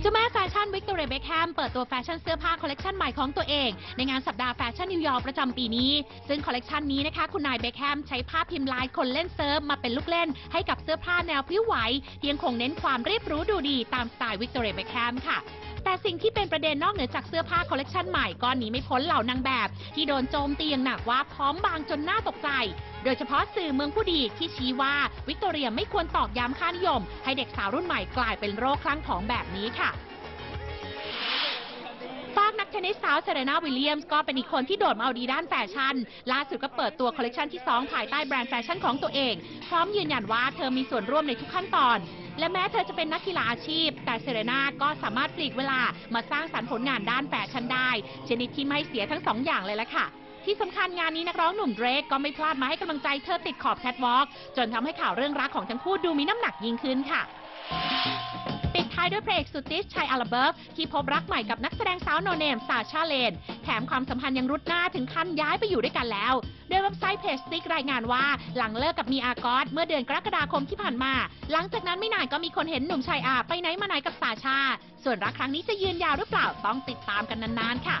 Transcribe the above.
เจ้าแม่แฟชั่นวิกตอเรียเบคแฮมเปิดตัวแฟชั่นเสื้อผ้าคอลเลกชันใหม่ของตัวเอง ในงานสัปดาห์แฟชั่นนิวยอร์กประจำปีนี้ ซึ่งคอลเลกชันนี้นะคะ คุณนายเบคแฮมใช้ภาพพิมพ์ลายคนเล่นเซิร์ฟมาเป็นลูกเล่น ให้กับเสื้อผ้าแนวพลิ้วไหวที่ยังคงเน้นความเรียบรู้ดูดีตามสไตล์วิกตอเรียเบคแฮมค่ะ แต่สิ่งที่เป็นประเด็นนอกเหนือจากเสื้อผ้าคอลเลกชันใหม่ก็หนีไม่พ้นเหล่านางแบบ ที่โดนโจมตีอย่างหนักว่าพร้อมบางจนน่าตกใจ โดยเฉพาะสื่อเมืองผู้ดีที่ชี้ว่าวิกตอเรียไม่ควรตอกย้ำค่านิยม ให้เด็กสาวรุ่นใหม่กลายเป็นโรคคลั่งผองแบบนี้ค่ะฝากนักเทนนิสสาวเซเรนาวิลเลียมส์ก็เป็นอีกคนที่โดดมาเอาดีด้านแฟชั่น ล่าสุดก็เปิดตัวคอลเลกชันที่ 2 ภายใต้แบรนด์แฟชั่นของตัวเอง พร้อมยืนยันว่าเธอมีส่วนร่วมในทุกขั้นตอน และแม้เธอจะเป็นนักกีฬาอาชีพ แต่เซเรนาก็สามารถปลีกเวลามาสร้างสรรค์ผลงานด้านแฟชั่นได้ชนิดที่ไม่เสียทั้งสองอย่างเลยละค่ะที่สำคัญงานนี้นักร้องหนุ่มเดรกก็ไม่พลาดมาให้กำลังใจเธอติดขอบแคทวอล์กจนทำให้ข่าวเรื่องรักของทั้งคู่ดูมีน้ำหนักยิ่งขึ้นค่ะ ท้ายด้วยเพลงสุดติสชัยอาราเบิร์กที่พบรักใหม่กับนักแสดงสาวโนเนมซาชาเลน แถมความสัมพันธ์ยังรุดหน้าถึงขั้นย้ายไปอยู่ด้วยกันแล้ว โดยเว็บไซต์เพจซิกรายงานว่า หลังเลิกกับมีอากอสเมื่อเดือนกรกฎาคมที่ผ่านมา หลังจากนั้นไม่นานก็มีคนเห็นหนุ่มชายอาไปไหนมาไหนกับซาชา ส่วนรักครั้งนี้จะยืนยาวหรือเปล่าต้องติดตามกันนานๆค่ะ